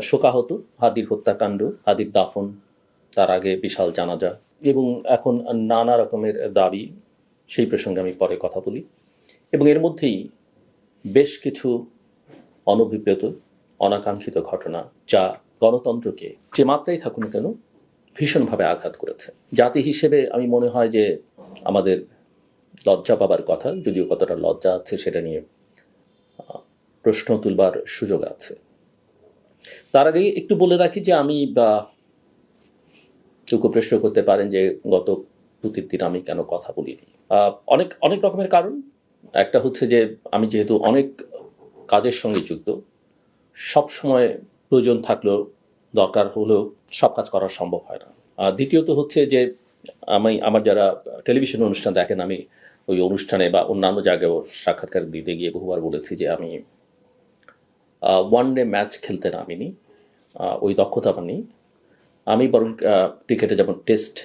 শোকাহত, হাদির হত্যাকাণ্ড, হাদির দাফন, তার আগে বিশাল জানাজা এবং এখন নানা রকমের দাবি, সেই প্রসঙ্গে আমি পরে কথা বলি। এবং এর মধ্যেই বেশ কিছু অনভিপ্রেত, অনাকাঙ্ক্ষিত ঘটনা যা গণতন্ত্রকে যে মাত্রায় থাকুন না কেন, ভীষণভাবে আঘাত করেছে। জাতি হিসেবে আমি মনে হয় যে আমাদের লজ্জা পাবার কথা, যদিও কতটা লজ্জা আছে সেটা নিয়ে প্রশ্ন তুলবার সুযোগ আছে। তার আগে একটু বলে রাখি যে আমি, বা প্রশ্ন করতে পারেন যে গত দু, তিন দিন আমি কেন কথা বলিনি। অনেক অনেক রকমের কারণ। একটা হচ্ছে যে আমি যেহেতু অনেক কাজের সঙ্গে যুক্ত, সব সময় প্রয়োজন থাকলেও দরকার হলেও সব কাজ করা সম্ভব হয় না। দ্বিতীয়ত হচ্ছে যে আমি, আমার যারা টেলিভিশন অনুষ্ঠান দেখেন, আমি ওই অনুষ্ঠানে বা অন্যান্য জায়গায়ও সাক্ষাৎকার দিতে গিয়ে বহুবার বলেছি যে আমি ওয়ান ডে ম্যাচ খেলতে নামিনি ওই দক্ষতা আমার নেই আমি বরং ক্রিকেটে যেমন টেস্ট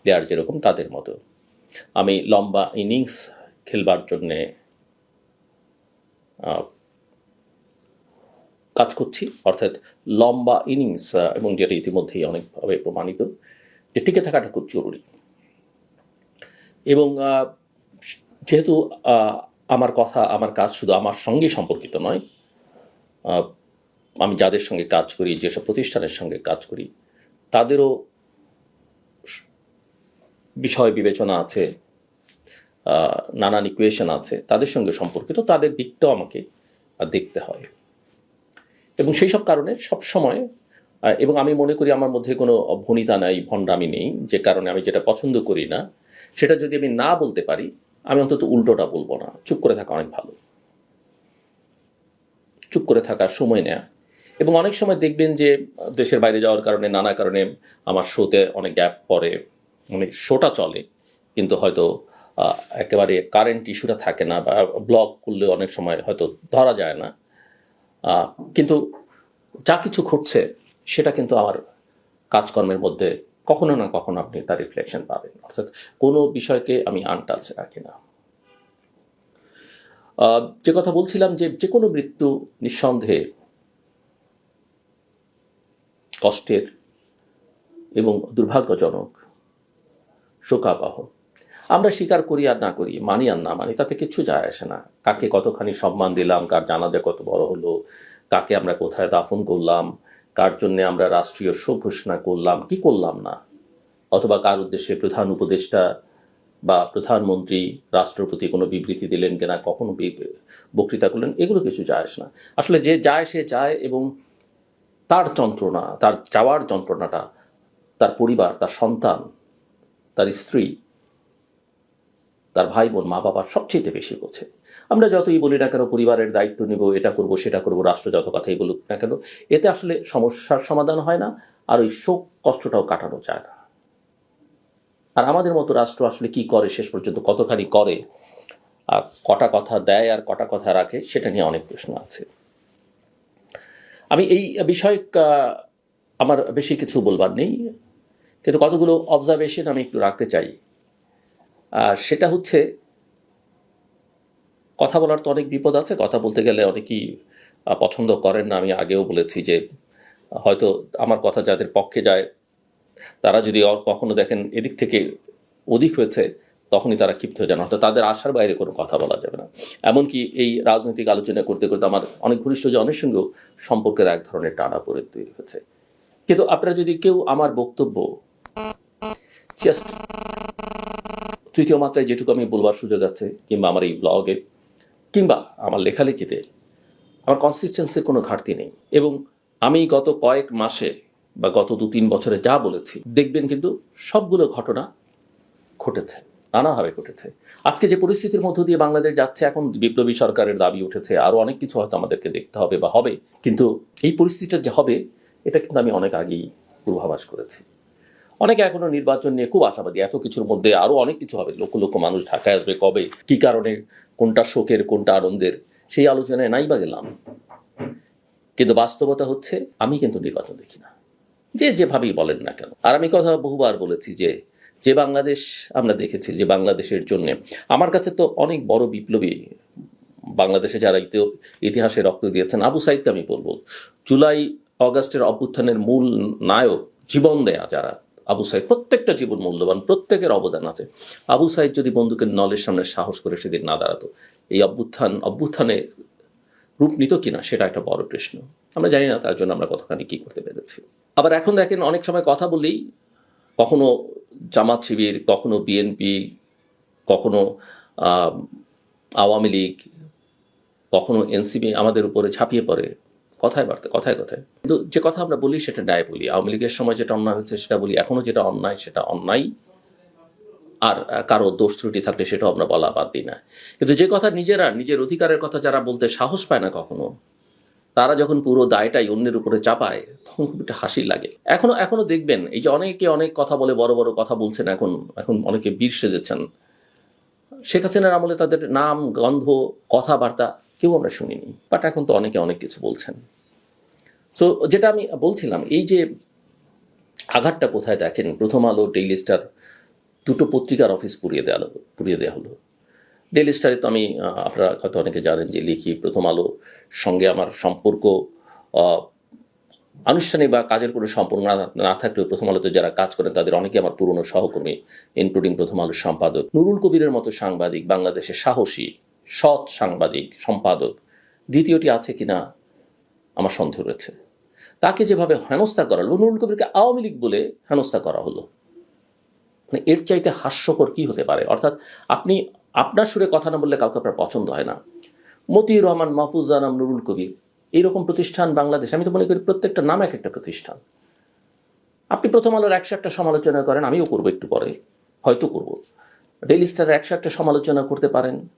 প্লেয়ার যেরকম, তাদের মতো। আমি লম্বা ইনিংস খেলবার জন্যে কাজ করছি। অর্থাৎ লম্বা ইনিংস এবং যেটা ইতিমধ্যেই অনেকভাবে প্রমাণিত, যে টিকে থাকাটা খুব জরুরি। এবং যেহেতু আমার কথা, আমার কাজ শুধু আমার সঙ্গে সম্পর্কিত নয় আমি যাদের সঙ্গে কাজ করি, যেসব প্রতিষ্ঠানের সঙ্গে কাজ করি, তাদেরও বিষয় বিবেচনা আছে নানান ইকুয়েশন আছে, তাদের সঙ্গে সম্পর্কিত, তাদের দিকটাও আমাকে দেখতে হয়। এবং সেই সব কারণে সব সময় এবং আমি মনে করি আমার মধ্যে কোনো ভনিতা নাই, ভণ্ডামি নেই, যে কারণে আমি যেটা পছন্দ করি না, সেটা যদি আমি না বলতে পারি, আমি অন্তত উল্টোটা বলব না। চুপ করে থাকা অনেক ভালো। চুপ করে থাকার সময় নেয়া। এবং অনেক সময় দেখবেন যে, দেশের বাইরে যাওয়ার কারণে, নানা কারণে আমার শোতে অনেক গ্যাপ পড়ে অনেক শোটা চলে। কিন্তু হয়তো একেবারে কারেন্ট ইস্যুটা থাকে না বা ব্লক করলে অনেক সময় হয়তো ধরা যায় না। কিন্তু যা কিছু ঘটছে, সেটা কিন্তু আমার কাজকর্মের মধ্যে কখনো না কখনো আপনি তার রিফ্লেকশন পাবেন। অর্থাৎ কোনো বিষয়কে আমি আনটাচ রাখি না। যে কথা বলছিলাম যে যে কোনো মৃত্যু নিঃসন্দেহে কষ্টের এবং দুর্ভাগ্যজনক, শোকাবহ। আমরা স্বীকার করি আর না করি, মানি আর না মানি, তাতে কিচ্ছু যায় আসে না। কাকে কতখানি সম্মান দিলাম, কার জানাজা কত বড় হলো, কাকে আমরা কোথায় দাফন করলাম, কার জন্য আমরা রাষ্ট্রীয় শোক ঘোষণা করলাম, কি করলাম না, অথবা কার উদ্দেশ্যে প্রধান উপদেষ্টা বা প্রধানমন্ত্রী, রাষ্ট্রপতি কোনো বিবৃতি দিলেন কিনা, কখনো বক্তৃতা করলেন, এগুলো কিছু যায় আসে না। আসলে যে যায় সে যায় এবং তার যন্ত্রণা, তার যাওয়ার যন্ত্রণাটা, তার পরিবার, তার সন্তান, তার স্ত্রী, তার ভাই বোন মা বাবা সবচেয়ে বেশি বোঝে। আমরা যতই বলি না কেন পরিবারের দায়িত্ব নিব, এটা করব, সেটা করব, রাষ্ট্র যত কথাই বলুক না কেন, এতে আসলে সমস্যার সমাধান হয় না, আর ওই শোক কষ্টটাও কাটানো যায় না। আর আমাদের মতো রাষ্ট্র আসলে কি করে শেষ পর্যন্ত, কতখানি করে, আর কটা কথা দেয় আর কটা কথা রাখে, সেটা নিয়ে অনেক প্রশ্ন আছে। আমি এই বিষয়ে আমার বেশি কিছু বলবার নেই, কিন্তু কতগুলো অবজারভেশন আমি একটু রাখতে চাই। আর সেটা হচ্ছে, কথা বলার তো অনেক বিপদ আছে, কথা বলতে গেলে অনেকেই পছন্দ করেন না। আমি আগেও বলেছি যে, হয়তো আমার কথা যাদের পক্ষে যায় তারা যদি কখনো দেখেন এদিক থেকে অধিক হয়েছে, তখনই তারা ক্ষিপ্ত হয়ে যান। অর্থাৎ তাদের আশার বাইরে কোনো কথা বলা যাবে না। এমনকি এই রাজনৈতিক আলোচনা করতে করতে আমার অনেক ঘনিষ্ঠ জনের সঙ্গেও সম্পর্কের এক ধরনের টানা পড়ে তৈরি হয়েছে। কিন্তু আপনারা যদি কেউ আমার বক্তব্য তৃতীয় মাত্রায় যেটুকু আমি বলবার সুযোগ আছে, কিংবা আমার এই ব্লগে, কিংবা আমার লেখালেখিতে, আমার কনসিস্টেন্সির কোনো ঘাটতি নেই। এবং আমি গত কয়েক মাসে বা গত দু তিন বছরে যা বলেছি, দেখবেন কিন্তু সবগুলো ঘটনা ঘটেছে, নানাভাবে ঘটেছে। আজকে যে পরিস্থিতির মধ্য দিয়ে বাংলাদেশ যাচ্ছে, এখন বিপ্লবী সরকারের দাবি উঠেছে আরও অনেক কিছু হয়তো আমাদেরকে দেখতে হবে বা হবে, কিন্তু এই পরিস্থিতিটা যে হবে, এটা কিন্তু আমি অনেক আগেই পূর্বাভাস করেছি। অনেকে এখনও নির্বাচন নিয়ে খুব আশাবাদী, এত কিছুর মধ্যে আরও অনেক কিছু হবে, লক্ষ লক্ষ মানুষ ঢাকায় আসবে কবে, কি কারণে, কোনটা শোকের, কোনটা আনন্দের, সেই আলোচনায় নাই বা গেলাম। কিন্তু বাস্তবতা হচ্ছে, আমি কিন্তু নির্বাচন দেখি না। যে যেভাবেই বলেন না কেন। আর আমি কথা বহুবার বলেছি যে যে বাংলাদেশ আমরা দেখেছি, যে বাংলাদেশের জন্য, আমার কাছে তো অনেক বড় বিপ্লবী বাংলাদেশে যারা ইতি- ইতিহাসে রক্ত দিয়েছেন, আবু সাইদকে আমি বলব, জুলাই, অগাস্টের অভ্যুত্থানের মূল নায়ক, জীবন দেয়া যারা, আবু সাইদ, প্রত্যেকটা জীবন মূল্যবান, প্রত্যেকের অবদান আছে। আবু সাইদ যদি বন্দুকের নলের সামনে সাহস করে সেদিন না দাঁড়াতো, এই অভ্যুত্থান, অভ্যুত্থানে রূপ নিত কিনা, সেটা একটা বড় প্রশ্ন। আমরা জানি না তার জন্য আমরা কতখানি কি করতে পেরেছি। আবার এখন দেখেন অনেক সময় কথা বললেই কখনো জামাত শিবির, কখনো বিএনপি, কখনো আওয়ামী লীগ, কখনো এনসিপি আমাদের উপরে ঝাঁপিয়ে পড়ে। কথায় বার্তা, কথায় কথায়। কিন্তু যে কথা আমরা বলি সেটা ন্যায় বলি। আওয়ামী লীগের সময় যেটা অন্যায় হয়েছে সেটা বলি। এখনও যেটা অন্যায় সেটা অন্যায়। আর কারও দোষ ত্রুটি থাকলে সেটাও আমরা বলা বাদ দিই না। কিন্তু যে কথা নিজেরা, নিজের অধিকারের কথা যারা বলতে সাহস পায় না কখনো তারা যখন পুরো দায়টাই অন্যের উপরে চাপায়, তখন খুব একটা হাসি লাগে। এখনও এখনও দেখবেন, এই যে অনেকে অনেক কথা বলে, বড় বড় কথা বলছেন এখন এখন অনেকে বীর সেজেছেন। শেখ হাসিনার আমলে তাদের নাম, গন্ধ, কথাবার্তা কেউ আমরা শুনিনি বাট এখন তো অনেকে অনেক কিছু বলছেন। সো যেটা আমি বলছিলাম, এই যে আঘাতটা কোথায় দেখেন? প্রথম আলো ডেইলি স্টার দুটো পত্রিকার অফিস পুড়িয়ে দেওয়া পুড়িয়ে দেওয়া হলো। ডেইলি স্টারে তো আমি আপনারা হয়তো অনেকে জানেন যে লিখি প্রথম আলো সঙ্গে আমার সম্পর্ক আনুষ্ঠানিক বা কাজের কোনো সম্পর্ক না না থাকলেও প্রথম আলোতে যারা কাজ করেন তাদের অনেকে আমার পুরনো সহকর্মী ইনক্লুডিং প্রথম আলোর সম্পাদক। নুরুল কবিরের মতো সাংবাদিক, বাংলাদেশের সাহসী, সৎ সাংবাদিক, সম্পাদক। দ্বিতীয়টি আছে কিনা? আমার সন্দেহ রয়েছে। তাকে যেভাবে হেনস্থা করা হলো, নুরুল কবিরকে আওয়ামী লীগ বলে হেনস্থা করা হলো। মানে এর চাইতে হাস্যকর কি হতে পারে? অর্থাৎ আপনি আপনার সুরে কথা না বললে কাউকে আপনার পছন্দ হয় না। মতিউর রহমান, মাহফুজ জানাম নুরুল কবির এইরকম প্রতিষ্ঠান বাংলাদেশ, আমি তো মনে করি প্রত্যেকটা নাম এক একটা প্রতিষ্ঠান। আপনি প্রথম আলোর একশো একটা সমালোচনা করেন, আমিও করব একটু পরে, হয়তো করব। ডেইলি স্টারের একশো একটা সমালোচনা করতে পারেন।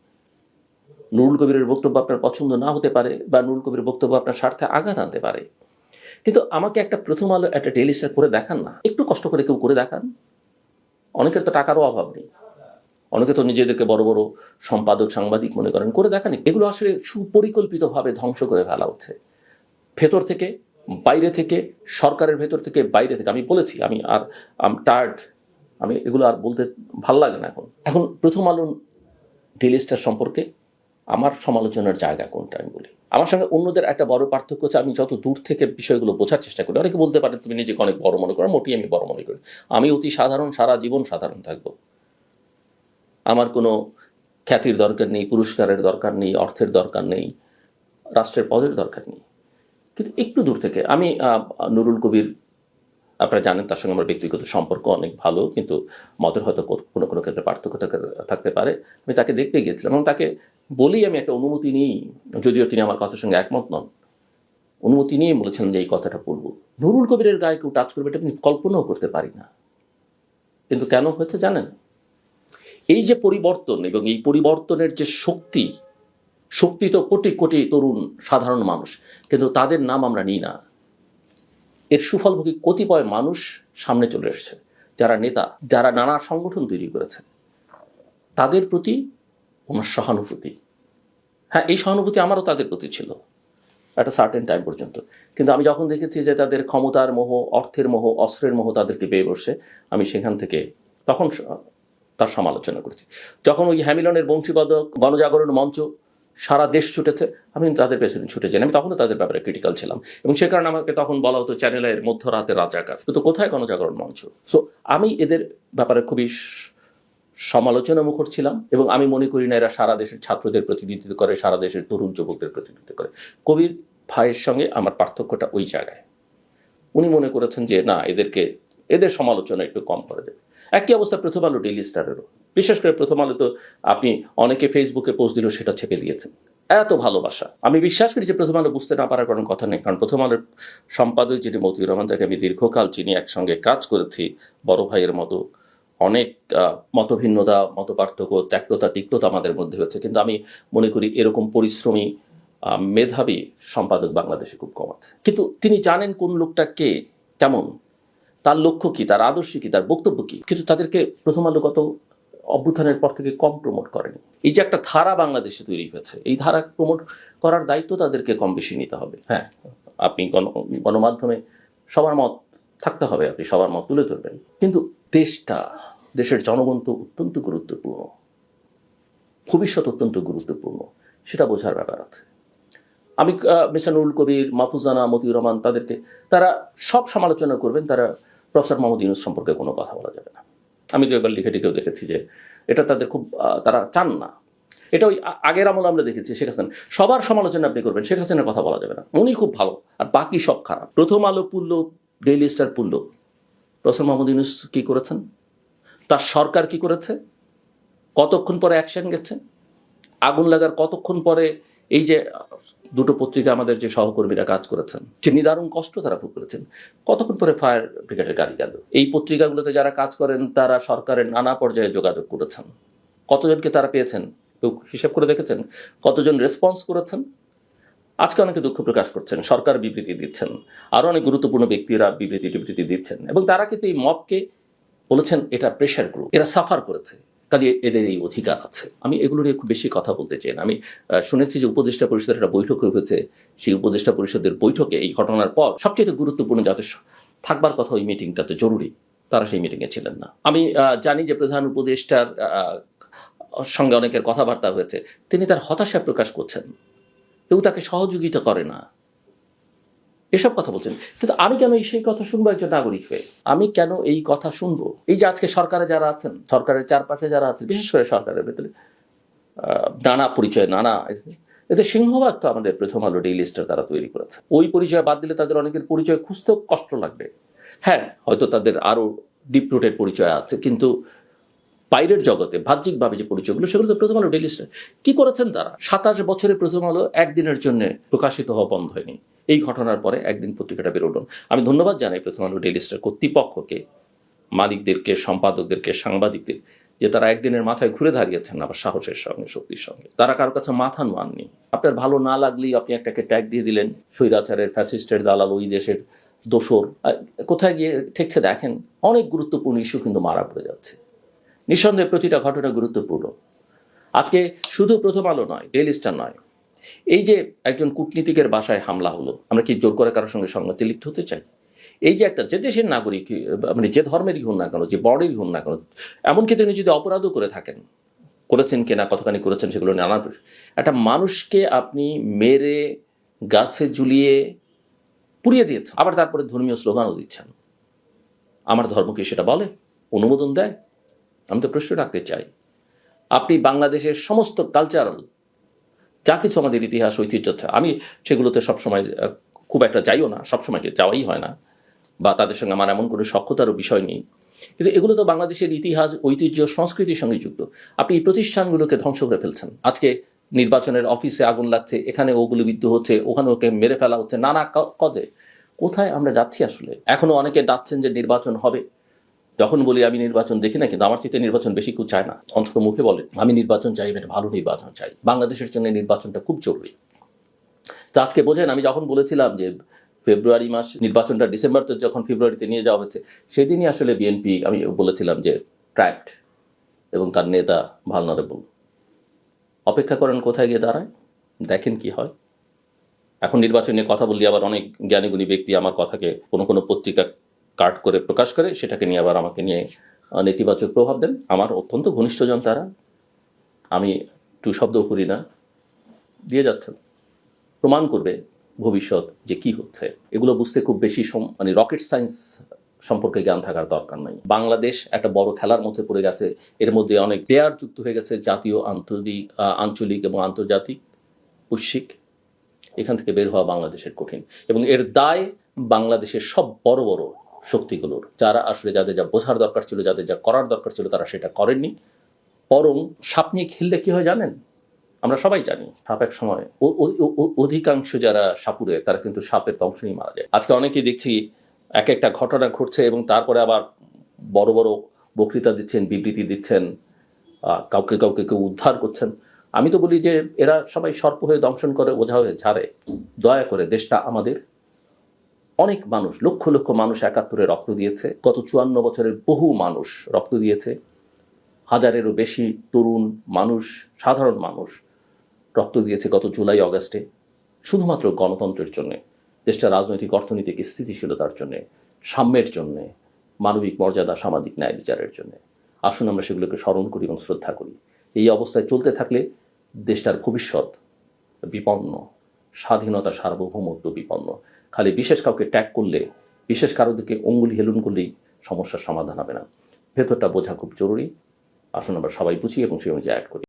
নুরুল কবিরের বক্তব্য আপনার পছন্দ না হতে পারে, বা নুরুল কবিরের বক্তব্য আপনার স্বার্থে আঘাত আনতে পারে। কিন্তু আমাকে একটা প্রথম আলো একটা ডেইলি স্টার করে দেখান না। একটু কষ্ট করে কেউ করে দেখান। অনেকের তো টাকারও অভাব নেই। অনেকে তো নিজেদেরকে বড় বড় সম্পাদক, সাংবাদিক মনে করেন, করে দেখানি এগুলো আসলে সুপরিকল্পিতভাবে ধ্বংস করে ফেলা হচ্ছে। ভেতর থেকে, বাইরে থেকে, সরকারের ভেতর থেকে, বাইরে থেকে। আমি বলেছি, আমি আর আম টায়ার্ড আমি এগুলো আর বলতে ভালো লাগে না এখন। এখন প্রথম আলো ডেলি স্টার সম্পর্কে আমার সমালোচনার জায়গা কোনটা আমি বলি আমার সঙ্গে অন্যদের একটা বড় পার্থক্য হচ্ছে, আমি যত দূর থেকে বিষয়গুলো বোঝার চেষ্টা করি, অনেকে বলতে পারেন তুমি নিজেকে অনেক বড় মনে করো, মোটেই আমি বড় মনে করি আমি অতি সাধারণ, সারা জীবন সাধারণ থাকব। আমার কোনো খ্যাতির দরকার নেই, পুরস্কারের দরকার নেই, অর্থের দরকার নেই, রাষ্ট্রের পদের দরকার নেই। কিন্তু একটু দূর থেকে, আমি নুরুল কবির, আপনারা জানেন তার সঙ্গে আমার ব্যক্তিগত সম্পর্ক অনেক ভালো, কিন্তু মতের হয়তো কোনো কোনো ক্ষেত্রে পার্থক্য থাকা- থাকতে পারে। আমি তাকে দেখতে গিয়েছিলাম এবং তাকে বলেই আমি একটা অনুমতি নিই যদিও তিনি আমার কথার সঙ্গে একমত নন, অনুমতি নিয়ে বলেছিলেন যে এই কথাটা বলব। নুরুল কবিরের গায়ে কেউ টাচ করবে এটা আমি কল্পনাও করতে পারি না। কিন্তু কেন হয়েছে জানেন? এই যে পরিবর্তন এবং এই পরিবর্তনের যে শক্তি শক্তি তো কোটি কোটি তরুণ, সাধারণ মানুষ, কিন্তু তাদের নাম আমরা নিই না। এর সুফলভোগী কতিপয় মানুষ সামনে চলে এসেছে, যারা নেতা, যারা নানা সংগঠন তৈরি করেছে। তাদের প্রতি ওনার সহানুভূতি? হ্যাঁ এই সহানুভূতি আমারও তাদের প্রতি ছিল একটা সার্টেন টাইম পর্যন্ত। কিন্তু আমি যখন দেখেছি যে তাদের ক্ষমতার মোহ, অর্থের মোহ, অস্ত্রের মোহ তাদেরকে পেয়ে বসছে আমি সেখান থেকে তখন তার সমালোচনা করেছি। যখন ওই হ্যামিলনের বংশীবাদক গণজাগরণ মঞ্চ সারা দেশ ছুটেছে, আমি তাদের পেছনে ছুটে যাই। আমি তখনও তাদের ব্যাপারে ক্রিটিক্যাল ছিলাম। এবং সে কারণে আমাকে তখন বলা হতো চ্যানেলের মধ্যরাতে রাজাকার। কিন্তু কোথায় গণজাগরণ মঞ্চ? সো আমি এদের ব্যাপারে খুবই সমালোচনা মুখর ছিলাম এবং আমি মনে করি না এরা সারা দেশের ছাত্রদের প্রতিনিধিত্ব করে, সারা দেশের তরুণ যুবকদের প্রতিনিধিত্ব করে। কবির ভাইয়ের সঙ্গে আমার পার্থক্যটা ওই জায়গায়। উনি মনে করেছেন যে, না, এদেরকে, এদের সমালোচনা একটু কম করা যাবে। একই অবস্থা প্রথম আলো ডেইলি স্টারেরও বিশেষ করে প্রথম আলো তো আপনি অনেকে ফেসবুকে পোস্ট দিলেও সেটা ছেপে দিয়েছেন। এত ভালোবাসা। আমি বিশ্বাস করি যে প্রথম আলো বুঝতে না পারার কোনো কথা নেই, কারণ প্রথম আলোর সম্পাদক যিনি মতিউর রহমান, তাকে আমি দীর্ঘকাল চিনি, একসঙ্গে কাজ করেছি, বড় ভাইয়ের মতো অনেক মতভিন্নতা মত পার্থক্য ত্যাক্ততা তিক্ততা আমাদের মধ্যে হয়েছে কিন্তু আমি মনে করি এরকম পরিশ্রমী মেধাবী সম্পাদক বাংলাদেশে খুব কম আছে। কিন্তু তিনি জানেন কোন লোকটা কে, কেমন? তার লক্ষ্য কি? তার আদর্শ কি? তার বক্তব্য কি? কিন্তু তাদেরকে প্রথম আলোগত অভ্যুত্থানের পর থেকে কম প্রমোট করেনি। এই যে একটা ধারা বাংলাদেশে তৈরি হয়েছে, এই ধারা প্রমোট করার দায়িত্ব তাদেরকে কম বেশি নিতে হবে। হ্যাঁ আপনি গণ, গণমাধ্যমে সবার মত থাকতে হবে, আপনি সবার মত তুলে ধরবেন। কিন্তু দেশটা, দেশের জনগণ তো অত্যন্ত গুরুত্বপূর্ণ। ভবিষ্যৎ অত্যন্ত গুরুত্বপূর্ণ, সেটা বোঝার ব্যাপার আছে। আমি মিস্টার নুরুল কবির মাহফুজানা মতিউর রহমান তাদেরকে, তারা সব সমালোচনা করবেন, তারা প্রফেসর মোহাম্মদ ইউনুস সম্পর্কে কোনো কথা বলা যাবে না। আমি তো এবার লিখে টিকেও দেখেছি যে এটা তাদের খুব তারা চান না। এটা ওই আগের আমল আমরা দেখেছি শেখ হাসিনা। সবার সমালোচনা আপনি করবেন, শেখ হাসিনার কথা বলা যাবে না। উনি খুব ভালো, আর বাকি সব খারাপ। প্রথম আলো পুল্ল ডেইলি স্টার পুল্ল প্রফেসর মোহাম্মদ ইউনুস কি করেছেন? তার সরকার কি করেছে? কতক্ষণ পরে অ্যাকশন গেছে? আগুন লাগার কতক্ষণ পরে এই যে দুটো পত্রিকা আমাদের যে সহকর্মীরা কাজ করেছেন, যে নিদারুণ কষ্ট তারা ভোগ করেছেন। কতক্ষণ পরে ফায়ার ব্রিগেডের গাড়ি গেল? এই পত্রিকাগুলোতে যারা কাজ করেন, তারা সরকারের নানা পর্যায়ে যোগাযোগ করেছেন। কতজনকে তারা পেয়েছেন? কেউ হিসাব করে দেখেছেন? কতজন রেসপন্স করেছেন? আজকে অনেকে দুঃখ প্রকাশ করছেন, সরকার বিবৃতি দিচ্ছেন আরও অনেক গুরুত্বপূর্ণ ব্যক্তিরা বিবৃতি বিবৃতি দিচ্ছেন, এবং তারা কিন্তু এই মবকে বলেছেন, এটা প্রেশার গ্রুপ এরা সাফার করেছে। কাজে এদের এই অধিকার আছে। আমি এগুলো নিয়ে খুব বেশি কথা বলতে চাই আমি শুনেছি যে উপদেষ্টা পরিষদের একটা বৈঠক হয়েছে। সেই উপদেষ্টা পরিষদের বৈঠকে এই ঘটনার পর সবচেয়ে গুরুত্বপূর্ণ যাতে থাকবার কথা ওই মিটিংটাতে জরুরি, তারা সেই মিটিংয়ে ছিলেন না। আমি জানি যে প্রধান উপদেষ্টার সঙ্গে অনেকের কথাবার্তা হয়েছে। তিনি তার হতাশা প্রকাশ করছেন। কেউ তাকে সহযোগিতা করে না। এসব কথা বলছেন। কিন্তু আমি কেন এই সেই কথা শুনব একজন নাগরিক হয়ে? আমি কেন এই কথা শুনব? এই যে আজকে সরকারে যারা আছেন, সরকারের চারপাশে যারা আছেন, বিশেষ করে সরকারের ভেতরে নানা পরিচয়, নানা, এতে সিংহভাগ তো আমাদের প্রথম আলো ডেইলি স্টার তারা তৈরি করেছে। ওই পরিচয় বাদ দিলে তাদের অনেকের পরিচয় খুঁজতেও কষ্ট লাগবে। হ্যাঁ হয়তো তাদের আরও ডিপ রুটের পরিচয় আছে, কিন্তু বাইরের জগতে বাহ্যিকভাবে যে পরিচয়গুলো সেগুলো তো প্রথম আলো ডেইলি স্টার কি করেছেন তারা? সাতাশ বছরে প্রথম আলো একদিনের জন্য প্রকাশিত হওয়া বন্ধ হয়নি। এই ঘটনার পরে একদিন পত্রিকাটা বেরোলো। আমি ধন্যবাদ জানাই প্রথম আলো ডেইলি স্টার কর্তৃপক্ষকে, মালিকদেরকে, সম্পাদকদেরকে, সাংবাদিকদের, যে তারা একদিনের মাথায় ঘুরে দাঁড়িয়েছেন আবার সাহসের সঙ্গে, শক্তির সঙ্গে। তারা কারও কাছে মাথা নোয়াননি। আপনার ভালো না লাগলেই আপনি একটাকে ট্যাগ দিয়ে দিলেন। স্বৈরাচারের ফ্যাসিস্টের দালাল ওই দেশের দোসর কোথায় গিয়ে ঠেকছে দেখেন? অনেক গুরুত্বপূর্ণ ইস্যু কিন্তু মারা পড়ে যাচ্ছে। নিঃসন্দেহে প্রতিটা ঘটনা গুরুত্বপূর্ণ। আজকে শুধু প্রথম আলো নয়, ডেইলি স্টার নয়। এই যে একজন কূটনীতিকের বাসায় হামলা হলো, আমরা কি জোর করে কারোর সঙ্গে সংঘাতে লিপ্ত হতে চাই? এই যে একটা যে দেশের নাগরিক মানে যে ধর্মেরই হন না কেন, যে বর্ণেরই হন না কেন, এমনকি তিনি যদি অপরাধও করে থাকেন, করেছেন কিনা, কতখানি করেছেন সেগুলো নানা প্রশ্ন। একটা মানুষকে আপনি মেরে, গাছে ঝুলিয়ে পুড়িয়ে দিয়েছেন। আবার তারপরে ধর্মীয় স্লোগানও দিচ্ছেন। আমার ধর্মকে সেটা বলে? অনুমোদন দেয়? আমি তো প্রশ্ন রাখতে চাই। আপনি বাংলাদেশের সমস্ত কালচারাল যা কিছু আমাদের ইতিহাস, ঐতিহ্য আমি সেগুলোতে সবসময় খুব একটা যাইও না সবসময় যাওয়াই হয় না, বা তাদের সঙ্গে আমার এমন কোনো সক্ষতারও বিষয় নেই। কিন্তু এগুলো তো বাংলাদেশের ইতিহাস, ঐতিহ্য, সংস্কৃতির সঙ্গে যুক্ত। আপনি এই প্রতিষ্ঠানগুলোকে ধ্বংস করে ফেলছেন। আজকে নির্বাচনের অফিসে আগুন লাগছে, এখানে ওগুলো বিদ্ধ হচ্ছে, ওখানে ওকে মেরে ফেলা হচ্ছে, নানা কজে কোথায় আমরা যাচ্ছি আসলে? এখনও অনেকে ডাকছেন যে নির্বাচন হবে। যখন বলি আমি নির্বাচন দেখি না, কিন্তু আমার চিত্তে নির্বাচন বেশি কেউ চায় না। অন্তত মুখে বলে, আমি নির্বাচন চাই এটা ভালো নির্বাচন চাই। বাংলাদেশের জন্য নির্বাচনটা খুব জরুরি। তো আজকে বোঝেন, আমি যখন বলেছিলাম যে ফেব্রুয়ারি মাস, নির্বাচনটা ডিসেম্বরতে যখন ফেব্রুয়ারিতে নিয়ে যাওয়া হচ্ছে, সেদিনই আসলে বিএনপি, আমি বলেছিলাম যে ট্র্যাক্ট এবং তার নেতা ভালনারেবল অপেক্ষা করেন কোথায় গিয়ে দাঁড়ায়? দেখেন কি হয়। এখন নির্বাচন নিয়ে কথা বললি আবার অনেক জ্ঞানীগুণী ব্যক্তি আমার কথাকে কোনো কোনো পত্রিকা কাট করে প্রকাশ করে সেটাকে নিয়ে আবার আমাকে নিয়ে নেতিবাচক প্রভাব দেন। আমার অত্যন্ত ঘনিষ্ঠজন তারা আমি টু শব্দও করি না, দিয়ে যাচ্ছেন। প্রমাণ করবে ভবিষ্যৎ যে কি হচ্ছে। এগুলো বুঝতে খুব বেশি মানে রকেট সায়েন্স সম্পর্কে জ্ঞান থাকার দরকার নাই। বাংলাদেশ একটা বড় খেলার মধ্যে পড়ে গেছে। এর মধ্যে অনেক প্লেয়ার যুক্ত হয়ে গেছে, জাতীয় আন্তর্জাতিক আঞ্চলিক এবং আন্তর্জাতিক বৈশ্বিক এখান থেকে বের হওয়া বাংলাদেশের কঠিন। এবং এর দায় বাংলাদেশের সব বড় বড় শক্তিগুলোর। যারা আসলে যাদের যা বোঝার দরকার ছিল, যাদের যা করার দরকার ছিল, তারা সেটা করেননি। বরং সাপ নিয়ে খেললে কী হয় জানেন? আমরা সবাই জানি, সাপ এক সময় অধিকাংশ যারা সাপুরে, তারা কিন্তু সাপের দংশ নিয়ে মারা যায়। আজকে অনেকেই দেখছি এক একটা ঘটনা ঘটছে এবং তারপরে আবার বড় বড় বক্তৃতা দিচ্ছেন, বিবৃতি দিচ্ছেন কাউকে কাউকে কেউ উদ্ধার করছেন। আমি তো বলি যে, এরা সবাই সর্প হয়ে দংশন করে ওঝা হয়ে ঝাড়ে। দয়া করে দেশটা আমাদের অনেক মানুষ, লক্ষ লক্ষ মানুষ একাত্তরে রক্ত দিয়েছে। গত চুয়ান্ন বছরের বহু মানুষ রক্ত দিয়েছে। হাজারেরও বেশি তরুণ মানুষ, সাধারণ মানুষ রক্ত দিয়েছে গত জুলাই, অগাস্টে। শুধুমাত্র গণতন্ত্রের জন্যে, দেশটা রাজনৈতিক অর্থনৈতিক স্থিতিশীলতার জন্যে, সাম্যের জন্যে, মানবিক মর্যাদা, সামাজিক ন্যায় বিচারের জন্যে। আসুন আমরা সেগুলোকে স্মরণ করি এবং শ্রদ্ধা করি। এই অবস্থায় চলতে থাকলে দেশটার ভবিষ্যৎ বিপন্ন, স্বাধীনতা সার্বভৌমত্ব বিপন্ন। খালি বিশেষ কাউকে ট্যাগ করলে, বিশেষ কারও দিকে অঙ্গুলি হেলুন করলেই সমস্যার সমাধান হবে না। ভেতরটা বোঝা খুব জরুরি। আসুন আমরা সবাই বুঝি এবং সেই অনুযায়ী অ্যাড করি।